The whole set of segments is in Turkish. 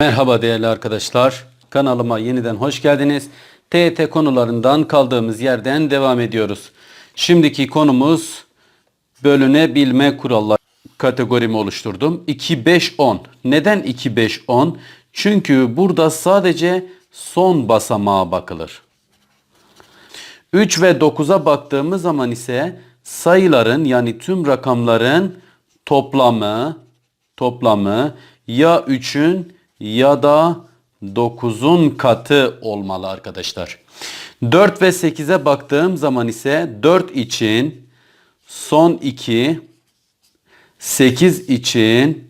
Merhaba değerli arkadaşlar. Kanalıma yeniden hoş geldiniz. TET konularından kaldığımız yerden devam ediyoruz. Şimdiki konumuz bölünebilme kuralları kategorimi oluşturdum. 2 5 10. Neden 2 5 10? Çünkü burada sadece son basamağa bakılır. 3 ve 9'a baktığımız zaman ise sayıların yani tüm rakamların toplamı toplamı ya 3'ün ya da 9'un katı olmalı arkadaşlar. 4 ve 8'e baktığım zaman ise 4 için son 2 8 için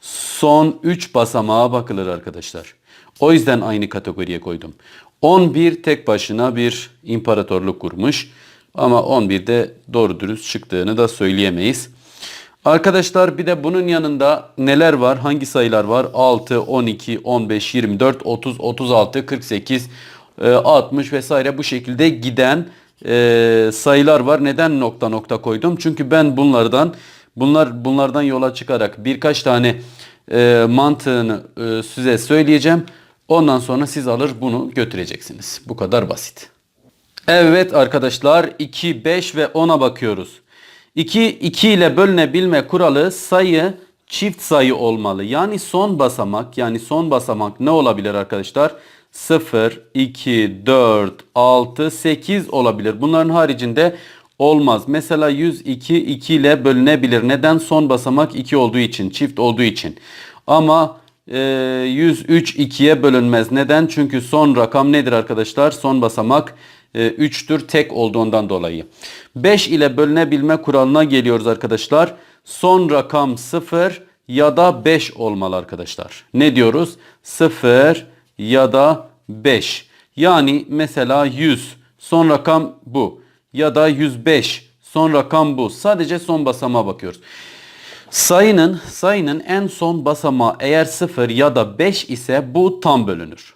son 3 basamağa bakılır arkadaşlar. O yüzden aynı kategoriye koydum. 11 tek başına bir imparatorluk kurmuş. Ama 11'de doğru dürüst çıktığını da söyleyemeyiz. Arkadaşlar bir de bunun yanında neler var? Hangi sayılar var? 6, 12, 15, 24, 30, 36, 48, e, 60 vesaire bu şekilde giden e, sayılar var. Neden nokta nokta koydum? Çünkü ben bunlardan bunlar bunlardan yola çıkarak birkaç tane e, mantığını e, size söyleyeceğim. Ondan sonra siz alır bunu götüreceksiniz. Bu kadar basit. Evet arkadaşlar 2, 5 ve 10'a bakıyoruz. 2, 2 ile bölünebilme kuralı sayı çift sayı olmalı. Yani son basamak yani son basamak ne olabilir arkadaşlar? 0, 2, 4, 6, 8 olabilir. Bunların haricinde olmaz. Mesela 102 2 ile bölünebilir. Neden? Son basamak 2 olduğu için, çift olduğu için. Ama e, 103 2'ye bölünmez. Neden? Çünkü son rakam nedir arkadaşlar? Son basamak 3'tür tek olduğundan dolayı. 5 ile bölünebilme kuralına geliyoruz arkadaşlar. Son rakam 0 ya da 5 olmalı arkadaşlar. Ne diyoruz? 0 ya da 5. Yani mesela 100 son rakam bu ya da 105 son rakam bu. Sadece son basamağa bakıyoruz. Sayının sayının en son basamağı eğer 0 ya da 5 ise bu tam bölünür.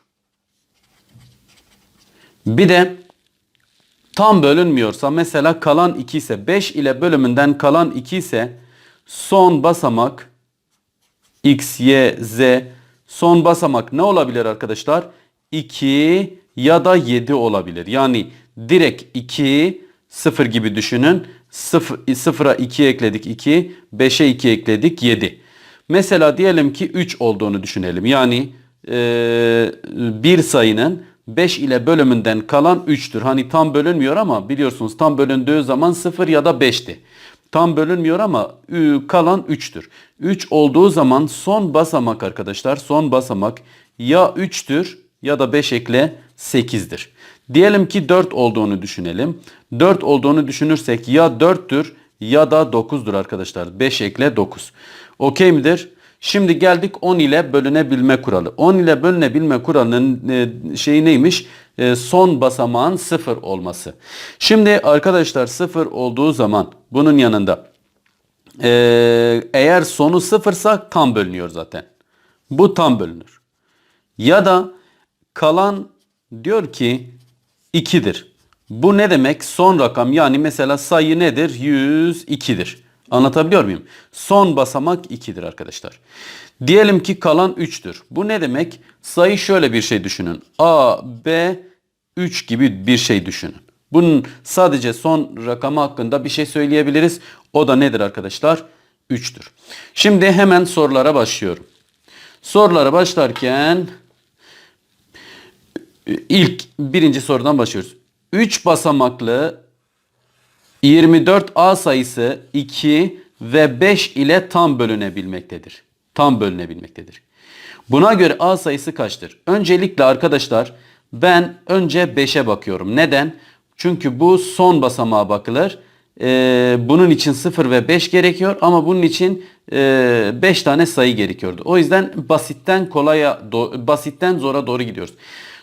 Bir de tam bölünmüyorsa mesela kalan 2 ise 5 ile bölümünden kalan 2 ise son basamak x, y, z son basamak ne olabilir arkadaşlar? 2 ya da 7 olabilir. Yani direkt 2 0 gibi düşünün. 0'a 2 ekledik 2, 5'e 2 ekledik 7. Mesela diyelim ki 3 olduğunu düşünelim. Yani e, bir sayının 5 ile bölümünden kalan 3'tür. Hani tam bölünmüyor ama biliyorsunuz tam bölündüğü zaman 0 ya da 5'ti. Tam bölünmüyor ama kalan 3'tür. 3 olduğu zaman son basamak arkadaşlar son basamak ya 3'tür ya da 5 ekle 8'dir. Diyelim ki 4 olduğunu düşünelim. 4 olduğunu düşünürsek ya 4'tür ya da 9'dur arkadaşlar. 5 ekle 9. Okey midir? Şimdi geldik 10 ile bölünebilme kuralı. 10 ile bölünebilme kuralının e, şeyi neymiş? E, son basamağın 0 olması. Şimdi arkadaşlar 0 olduğu zaman bunun yanında e, eğer sonu 0 ise tam bölünüyor zaten. Bu tam bölünür. Ya da kalan diyor ki 2'dir. Bu ne demek? Son rakam yani mesela sayı nedir? 102'dir. Anlatabiliyor muyum? Son basamak 2'dir arkadaşlar. Diyelim ki kalan 3'tür. Bu ne demek? Sayı şöyle bir şey düşünün. A, B, 3 gibi bir şey düşünün. Bunun sadece son rakamı hakkında bir şey söyleyebiliriz. O da nedir arkadaşlar? 3'tür. Şimdi hemen sorulara başlıyorum. Sorulara başlarken ilk birinci sorudan başlıyoruz. 3 basamaklı 24A sayısı 2 ve 5 ile tam bölünebilmektedir. Tam bölünebilmektedir. Buna göre A sayısı kaçtır? Öncelikle arkadaşlar ben önce 5'e bakıyorum. Neden? Çünkü bu son basamağa bakılır. Ee, bunun için 0 ve 5 gerekiyor ama bunun için 5 e, tane sayı gerekiyordu. O yüzden basitten kolaya basitten zora doğru gidiyoruz.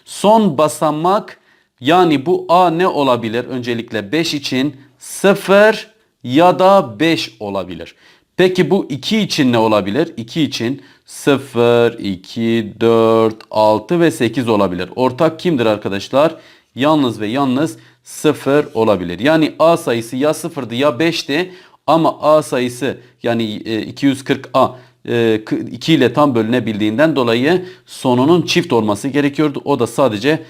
Son basamak yani bu A ne olabilir? Öncelikle 5 için 0 ya da 5 olabilir. Peki bu 2 için ne olabilir? 2 için 0, 2, 4, 6 ve 8 olabilir. Ortak kimdir arkadaşlar? Yalnız ve yalnız 0 olabilir. Yani A sayısı ya 0'dı ya 5'ti ama A sayısı yani 240A 2 ile tam bölünebildiğinden dolayı sonunun çift olması gerekiyordu. O da sadece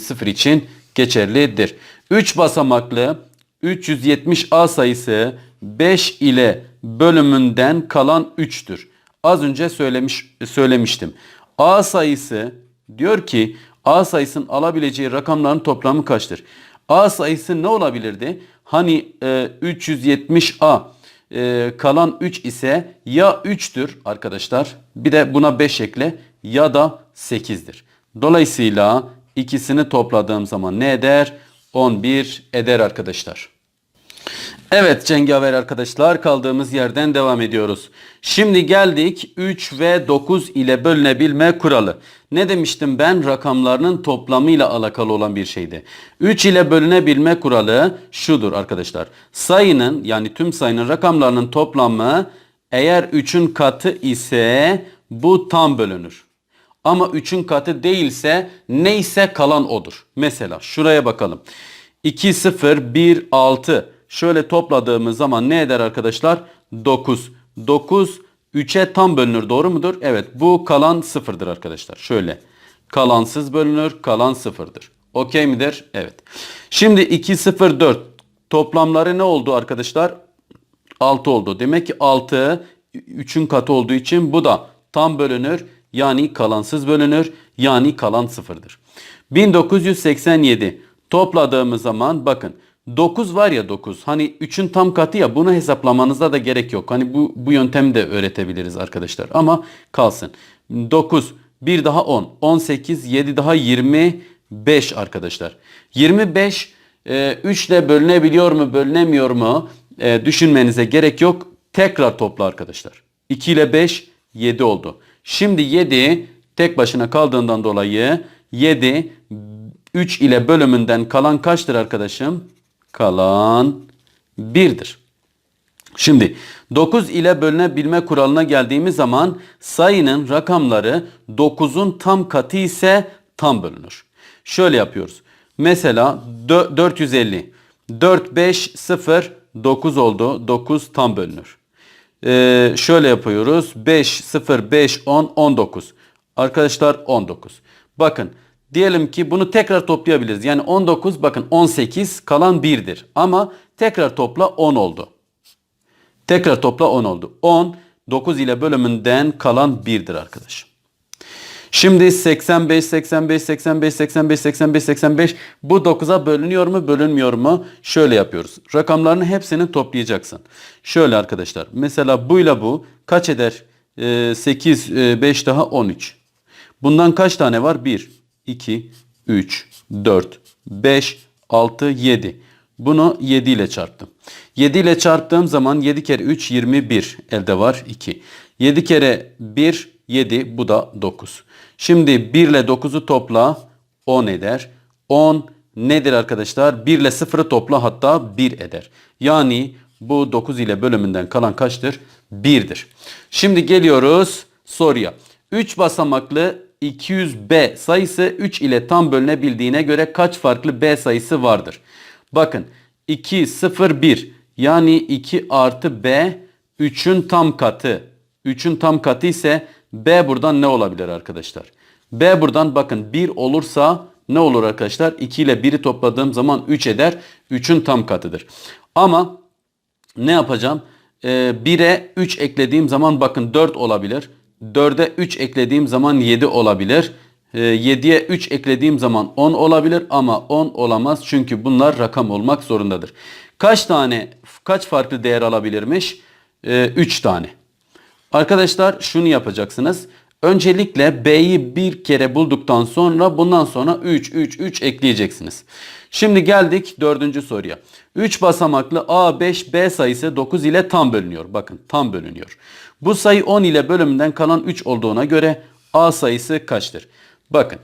0 için geçerlidir. 3 basamaklı 370A sayısı 5 ile bölümünden kalan 3'tür. Az önce söylemiş söylemiştim. A sayısı diyor ki A sayısının alabileceği rakamların toplamı kaçtır? A sayısı ne olabilirdi? Hani e, 370A e, kalan 3 ise ya 3'tür arkadaşlar bir de buna 5 ekle ya da 8'dir. Dolayısıyla ikisini topladığım zaman ne eder? 11 eder arkadaşlar. Evet cengaver arkadaşlar kaldığımız yerden devam ediyoruz. Şimdi geldik 3 ve 9 ile bölünebilme kuralı. Ne demiştim ben rakamlarının toplamıyla alakalı olan bir şeydi. 3 ile bölünebilme kuralı şudur arkadaşlar. Sayının yani tüm sayının rakamlarının toplamı eğer 3'ün katı ise bu tam bölünür. Ama 3'ün katı değilse neyse kalan odur. Mesela şuraya bakalım. 2, 0, 1, 6 şöyle topladığımız zaman ne eder arkadaşlar? 9. 9 3'e tam bölünür doğru mudur? Evet bu kalan sıfırdır arkadaşlar. Şöyle kalansız bölünür kalan sıfırdır. Okey midir? Evet. Şimdi 2 0 4 toplamları ne oldu arkadaşlar? 6 oldu. Demek ki 6 3'ün katı olduğu için bu da tam bölünür. Yani kalansız bölünür. Yani kalan sıfırdır. 1987 topladığımız zaman bakın 9 var ya 9. Hani 3'ün tam katı ya bunu hesaplamanıza da gerek yok. Hani bu, bu yöntemi de öğretebiliriz arkadaşlar. Ama kalsın. 9, 1 daha 10, 18, 7 daha 25 arkadaşlar. 25 e, 3 ile bölünebiliyor mu bölünemiyor mu e, düşünmenize gerek yok. Tekrar topla arkadaşlar. 2 ile 5 7 oldu. Şimdi 7 tek başına kaldığından dolayı 7 3 ile bölümünden kalan kaçtır arkadaşım? Kalan 1'dir. Şimdi 9 ile bölünebilme kuralına geldiğimiz zaman sayının rakamları 9'un tam katı ise tam bölünür. Şöyle yapıyoruz. Mesela 450. 4, 5, 0, 9 oldu. 9 tam bölünür. Ee, şöyle yapıyoruz. 5, 0, 5, 10, 19. Arkadaşlar 19. Bakın diyelim ki bunu tekrar toplayabiliriz. Yani 19 bakın 18 kalan 1'dir. Ama tekrar topla 10 oldu. Tekrar topla 10 oldu. 10 9 ile bölümünden kalan 1'dir arkadaşım. Şimdi 85, 85, 85, 85, 85, 85 bu 9'a bölünüyor mu bölünmüyor mu? Şöyle yapıyoruz. Rakamların hepsini toplayacaksın. Şöyle arkadaşlar. Mesela buyla bu kaç eder? Ee, 8, 5 daha 13. Bundan kaç tane var? 1, 2, 3, 4, 5, 6, 7. Bunu 7 ile çarptım. 7 ile çarptığım zaman 7 kere 3 21 elde var 2. 7 kere 1 7 bu da 9. Şimdi 1 ile 9'u topla 10 eder. 10 nedir arkadaşlar? 1 ile 0'ı topla hatta 1 eder. Yani bu 9 ile bölümünden kalan kaçtır? 1'dir. Şimdi geliyoruz soruya. 3 basamaklı 200B sayısı 3 ile tam bölünebildiğine göre kaç farklı B sayısı vardır? Bakın 2, 0, 1 yani 2 artı B 3'ün tam katı. 3'ün tam katı ise B buradan ne olabilir arkadaşlar? B buradan bakın 1 olursa ne olur arkadaşlar? 2 ile 1'i topladığım zaman 3 eder. 3'ün tam katıdır. Ama ne yapacağım? Ee, 1'e 3 eklediğim zaman bakın 4 olabilir. 4'e 3 eklediğim zaman 7 olabilir. 7'ye 3 eklediğim zaman 10 olabilir ama 10 olamaz çünkü bunlar rakam olmak zorundadır. Kaç tane kaç farklı değer alabilirmiş? 3 tane. Arkadaşlar şunu yapacaksınız. Öncelikle B'yi bir kere bulduktan sonra bundan sonra 3 3 3 ekleyeceksiniz. Şimdi geldik dördüncü soruya. 3 basamaklı A5B sayısı 9 ile tam bölünüyor. Bakın tam bölünüyor. Bu sayı 10 ile bölümünden kalan 3 olduğuna göre A sayısı kaçtır? Bakın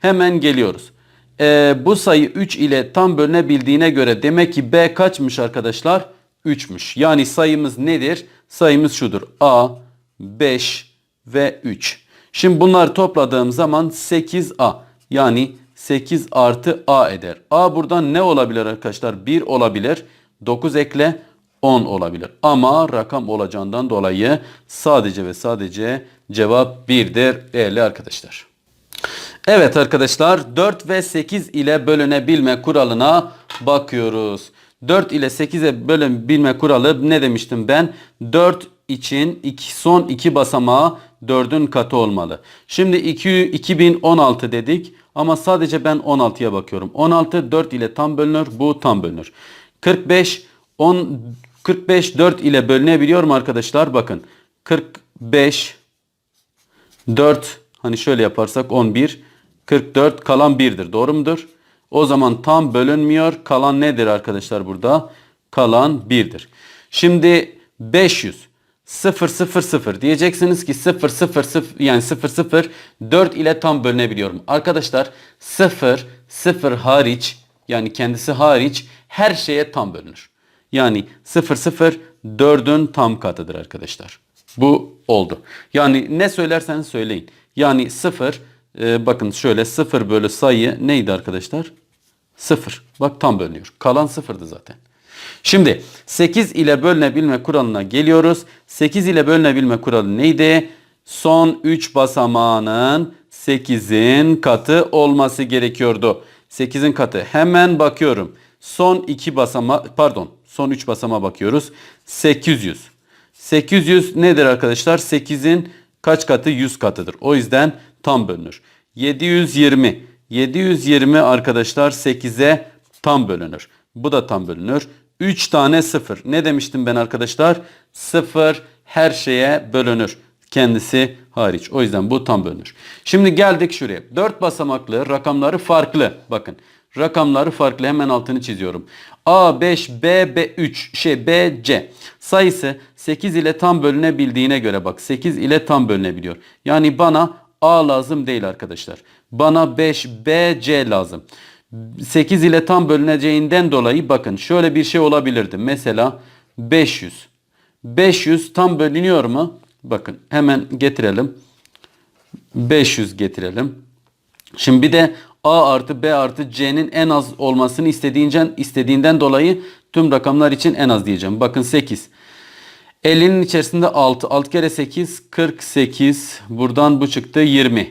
hemen geliyoruz. Ee, bu sayı 3 ile tam bölünebildiğine göre demek ki B kaçmış arkadaşlar? 3'müş. Yani sayımız nedir? Sayımız şudur. A, 5 ve 3. Şimdi bunları topladığım zaman 8A. Yani 8 artı A eder. A buradan ne olabilir arkadaşlar? 1 olabilir. 9 ekle 10 olabilir. Ama rakam olacağından dolayı sadece ve sadece cevap 1'dir değerli arkadaşlar. Evet arkadaşlar 4 ve 8 ile bölünebilme kuralına bakıyoruz. 4 ile 8'e bölünebilme kuralı ne demiştim ben? 4 için iki, son iki basamağı 4'ün katı olmalı. Şimdi 2, 2016 dedik ama sadece ben 16'ya bakıyorum. 16 4 ile tam bölünür bu tam bölünür. 45 10 45 4 ile bölünebiliyor mu arkadaşlar? Bakın 45 4 hani şöyle yaparsak 11 44 kalan 1'dir. Doğru mudur? O zaman tam bölünmüyor. Kalan nedir arkadaşlar burada? Kalan 1'dir. Şimdi 500 0 0 0 diyeceksiniz ki 0 0 0 yani 0 0 4 ile tam bölünebiliyorum. Arkadaşlar 0 0 hariç yani kendisi hariç her şeye tam bölünür. Yani 0 0 4'ün tam katıdır arkadaşlar. Bu oldu. Yani ne söylerseniz söyleyin. Yani 0 e, bakın şöyle 0 bölü sayı neydi arkadaşlar? 0. Bak tam bölünüyor. Kalan 0'dı zaten. Şimdi 8 ile bölünebilme kuralına geliyoruz. 8 ile bölünebilme kuralı neydi? Son 3 basamağının 8'in katı olması gerekiyordu. 8'in katı. Hemen bakıyorum. Son 2 basama pardon son 3 basama bakıyoruz. 800. 800 nedir arkadaşlar? 8'in kaç katı? 100 katıdır. O yüzden tam bölünür. 720. 720 arkadaşlar 8'e tam bölünür. Bu da tam bölünür. 3 tane 0. Ne demiştim ben arkadaşlar? 0 her şeye bölünür. Kendisi hariç. O yüzden bu tam bölünür. Şimdi geldik şuraya. 4 basamaklı rakamları farklı. Bakın. Rakamları farklı. Hemen altını çiziyorum. A5, B, B3, şey B, C sayısı 8 ile tam bölünebildiğine göre bak 8 ile tam bölünebiliyor. Yani bana A lazım değil arkadaşlar. Bana 5, B, C lazım. 8 ile tam bölüneceğinden dolayı bakın şöyle bir şey olabilirdi. Mesela 500. 500 tam bölünüyor mu? Bakın hemen getirelim. 500 getirelim. Şimdi bir de A artı B artı C'nin en az olmasını istediğinden, istediğinden dolayı tüm rakamlar için en az diyeceğim. Bakın 8. 50'nin içerisinde 6. 6 kere 8 48. Buradan bu çıktı 20.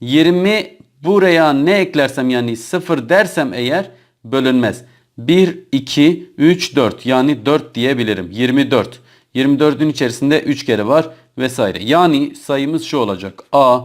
20 buraya ne eklersem yani 0 dersem eğer bölünmez. 1, 2, 3, 4 yani 4 diyebilirim. 24. 24'ün içerisinde 3 kere var vesaire. Yani sayımız şu olacak. A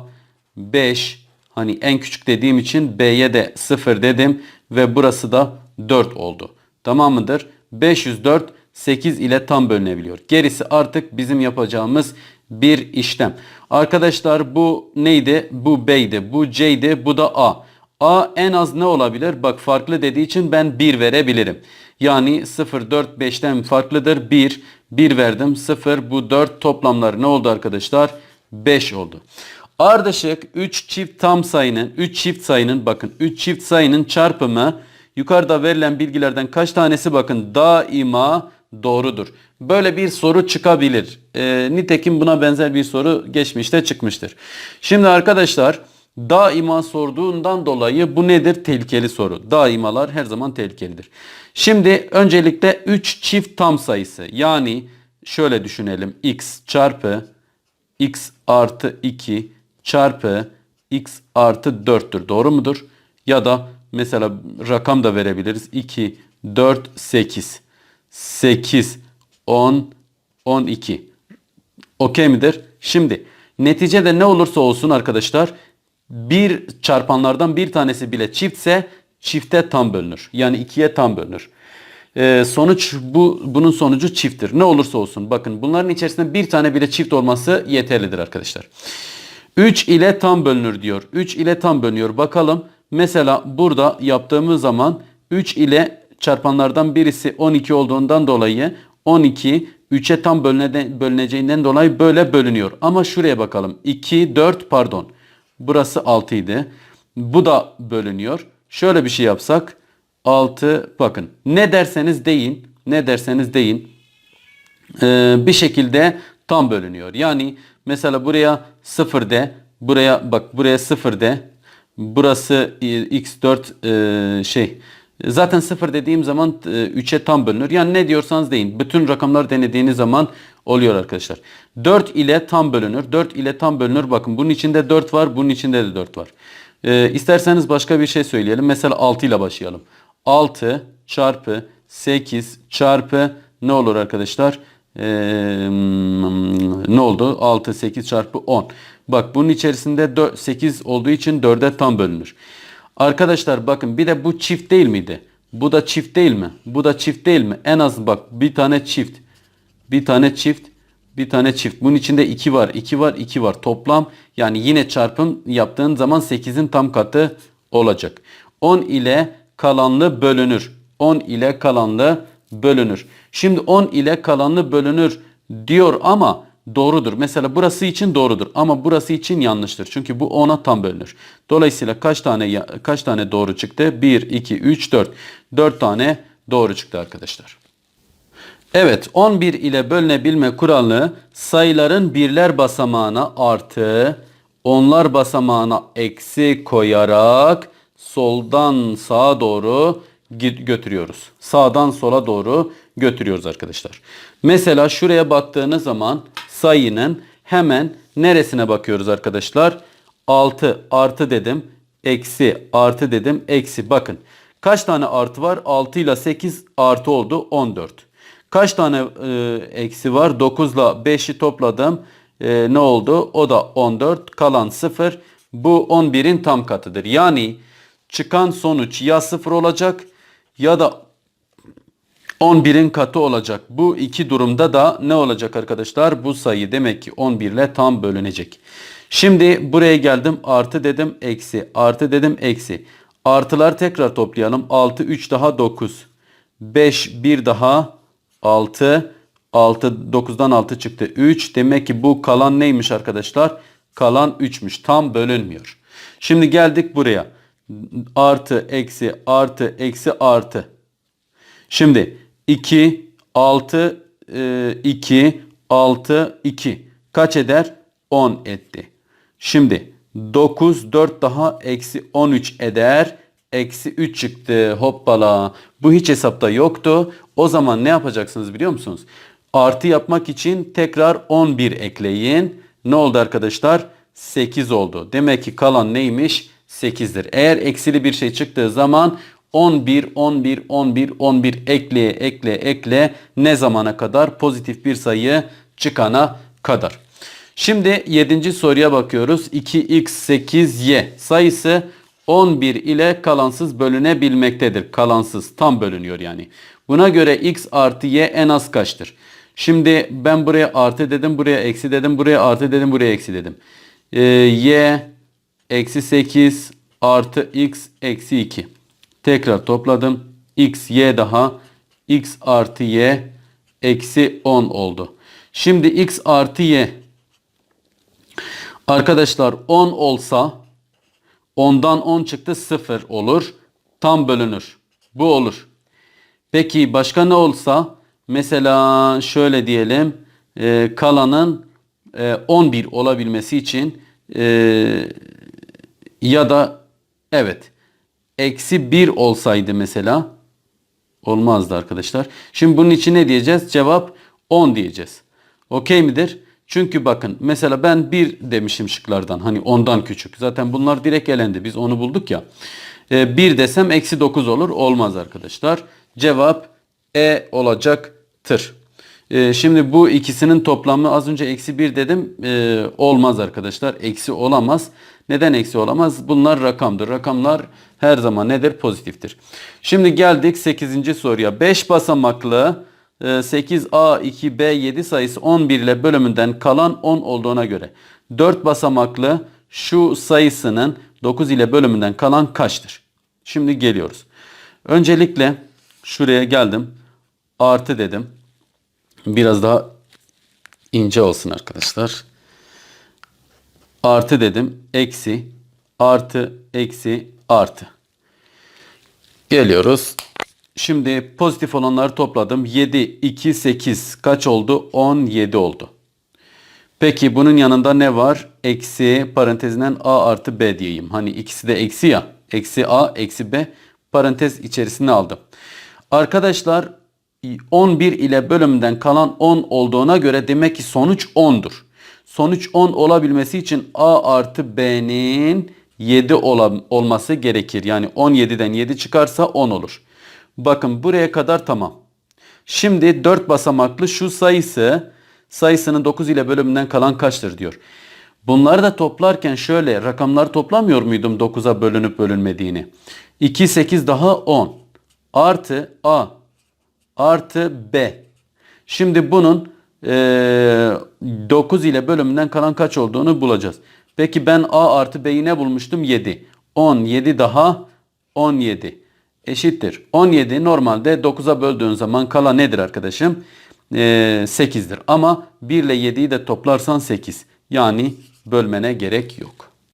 5 hani en küçük dediğim için B'ye de 0 dedim ve burası da 4 oldu. Tamam mıdır? 504 8 ile tam bölünebiliyor. Gerisi artık bizim yapacağımız bir işlem. Arkadaşlar bu neydi? Bu B'ydi. Bu C'ydi. Bu da A. A en az ne olabilir? Bak farklı dediği için ben 1 verebilirim. Yani 0, 4, 5'ten farklıdır. 1, 1 verdim. 0, bu 4 toplamları ne oldu arkadaşlar? 5 oldu. Ardışık 3 çift tam sayının, 3 çift sayının bakın 3 çift sayının çarpımı yukarıda verilen bilgilerden kaç tanesi bakın daima doğrudur. Böyle bir soru çıkabilir. E, nitekim buna benzer bir soru geçmişte çıkmıştır. Şimdi arkadaşlar daima sorduğundan dolayı bu nedir? Tehlikeli soru. Daimalar her zaman tehlikelidir. Şimdi öncelikle 3 çift tam sayısı yani şöyle düşünelim x çarpı x artı 2 çarpı x artı 4'tür. Doğru mudur? Ya da mesela rakam da verebiliriz. 2, 4, 8. 8, 10, 12. Okey midir? Şimdi neticede ne olursa olsun arkadaşlar bir çarpanlardan bir tanesi bile çiftse çifte tam bölünür. Yani ikiye tam bölünür. Ee, sonuç bu bunun sonucu çifttir. Ne olursa olsun bakın bunların içerisinde bir tane bile çift olması yeterlidir arkadaşlar. 3 ile tam bölünür diyor. 3 ile tam bölünüyor. Bakalım mesela burada yaptığımız zaman 3 ile çarpanlardan birisi 12 olduğundan dolayı 12 3'e tam bölüne, bölüneceğinden dolayı böyle bölünüyor. Ama şuraya bakalım. 2, 4 pardon. Burası 6 idi. Bu da bölünüyor. Şöyle bir şey yapsak 6 bakın ne derseniz deyin ne derseniz deyin ee, bir şekilde tam bölünüyor. Yani mesela buraya 0 de buraya bak buraya 0 de burası e, x4 e, şey Zaten 0 dediğim zaman 3'e tam bölünür. Yani ne diyorsanız deyin. Bütün rakamlar denediğiniz zaman oluyor arkadaşlar. 4 ile tam bölünür. 4 ile tam bölünür. Bakın bunun içinde 4 var. Bunun içinde de 4 var. Ee, isterseniz başka bir şey söyleyelim. Mesela 6 ile başlayalım. 6 çarpı 8 çarpı ne olur arkadaşlar? Ee, ne oldu? 6, 8 çarpı 10. Bak bunun içerisinde 4, 8 olduğu için 4'e tam bölünür. Arkadaşlar bakın bir de bu çift değil miydi? Bu da çift değil mi? Bu da çift değil mi? En az bak bir tane çift. Bir tane çift. Bir tane çift. Bunun içinde 2 var. 2 var. 2 var. Toplam yani yine çarpım yaptığın zaman 8'in tam katı olacak. 10 ile kalanlı bölünür. 10 ile kalanlı bölünür. Şimdi 10 ile kalanlı bölünür diyor ama doğrudur. Mesela burası için doğrudur ama burası için yanlıştır. Çünkü bu 10'a tam bölünür. Dolayısıyla kaç tane kaç tane doğru çıktı? 1 2 3 4. 4 tane doğru çıktı arkadaşlar. Evet 11 ile bölünebilme kuralı sayıların birler basamağına artı onlar basamağına eksi koyarak soldan sağa doğru götürüyoruz. Sağdan sola doğru götürüyoruz arkadaşlar. Mesela şuraya baktığınız zaman sayının hemen neresine bakıyoruz arkadaşlar? 6 artı dedim. Eksi artı dedim. Eksi bakın. Kaç tane artı var? 6 ile 8 artı oldu 14. Kaç tane e, eksi var? 9 ile 5'i topladım. E, ne oldu? O da 14. Kalan 0. Bu 11'in tam katıdır. Yani çıkan sonuç ya 0 olacak ya da 11'in katı olacak. Bu iki durumda da ne olacak arkadaşlar? Bu sayı demek ki 11 ile tam bölünecek. Şimdi buraya geldim artı dedim eksi artı dedim eksi. Artılar tekrar toplayalım. 6 3 daha 9. 5 1 daha 6. 6 9'dan 6 çıktı 3. Demek ki bu kalan neymiş arkadaşlar? Kalan 3'müş. Tam bölünmüyor. Şimdi geldik buraya. Artı eksi artı eksi artı. Şimdi 2, 6, 2, 6, 2 kaç eder? 10 etti. Şimdi 9, 4 daha eksi 13 eder. Eksi 3 çıktı hoppala. Bu hiç hesapta yoktu. O zaman ne yapacaksınız biliyor musunuz? Artı yapmak için tekrar 11 ekleyin. Ne oldu arkadaşlar? 8 oldu. Demek ki kalan neymiş? 8'dir. Eğer eksili bir şey çıktığı zaman 11, 11, 11, 11 ekleye ekle ekle ne zamana kadar? Pozitif bir sayı çıkana kadar. Şimdi 7. soruya bakıyoruz. 2x8y sayısı 11 ile kalansız bölünebilmektedir. Kalansız tam bölünüyor yani. Buna göre x artı y en az kaçtır? Şimdi ben buraya artı dedim, buraya eksi dedim, buraya artı dedim, buraya eksi dedim. Ee, y eksi 8 artı x eksi 2. Tekrar topladım. x, y daha x artı y eksi 10 oldu. Şimdi x artı y arkadaşlar 10 olsa 10'dan 10 çıktı 0 olur. Tam bölünür. Bu olur. Peki başka ne olsa mesela şöyle diyelim e, kalanın e, 11 olabilmesi için e, ya da evet eksi 1 olsaydı mesela olmazdı arkadaşlar. Şimdi bunun için ne diyeceğiz? Cevap 10 diyeceğiz. Okey midir? Çünkü bakın mesela ben 1 demişim şıklardan hani ondan küçük. Zaten bunlar direkt elendi. Biz onu bulduk ya. 1 desem eksi 9 olur. Olmaz arkadaşlar. Cevap E olacaktır. Ee, şimdi bu ikisinin toplamı az önce eksi 1 dedim. Ee, olmaz arkadaşlar. Eksi olamaz. Neden eksi olamaz? Bunlar rakamdır. Rakamlar her zaman nedir? Pozitiftir. Şimdi geldik 8. soruya. 5 basamaklı e, 8A 2B 7 sayısı 11 ile bölümünden kalan 10 olduğuna göre 4 basamaklı şu sayısının 9 ile bölümünden kalan kaçtır? Şimdi geliyoruz. Öncelikle şuraya geldim. Artı dedim. Biraz daha ince olsun arkadaşlar. Artı dedim. Eksi. Artı. Eksi. Artı. Geliyoruz. Şimdi pozitif olanları topladım. 7, 2, 8 kaç oldu? 17 oldu. Peki bunun yanında ne var? Eksi parantezinden A artı B diyeyim. Hani ikisi de eksi ya. Eksi A, eksi B. parantez içerisine aldım. Arkadaşlar 11 ile bölümden kalan 10 olduğuna göre demek ki sonuç 10'dur. Sonuç 10 olabilmesi için A artı B'nin 7 ola- olması gerekir. Yani 17'den 7 çıkarsa 10 olur. Bakın buraya kadar tamam. Şimdi 4 basamaklı şu sayısı sayısının 9 ile bölümünden kalan kaçtır diyor. Bunları da toplarken şöyle rakamları toplamıyor muydum 9'a bölünüp bölünmediğini? 2, 8 daha 10 artı A artı B. Şimdi bunun eee 9 ile bölümünden kalan kaç olduğunu bulacağız. Peki ben A artı B'yi ne bulmuştum? 7. 10, 7 daha 17 eşittir. 17 normalde 9'a böldüğün zaman kala nedir arkadaşım? Ee, 8'dir. Ama 1 ile 7'yi de toplarsan 8. Yani bölmene gerek yok.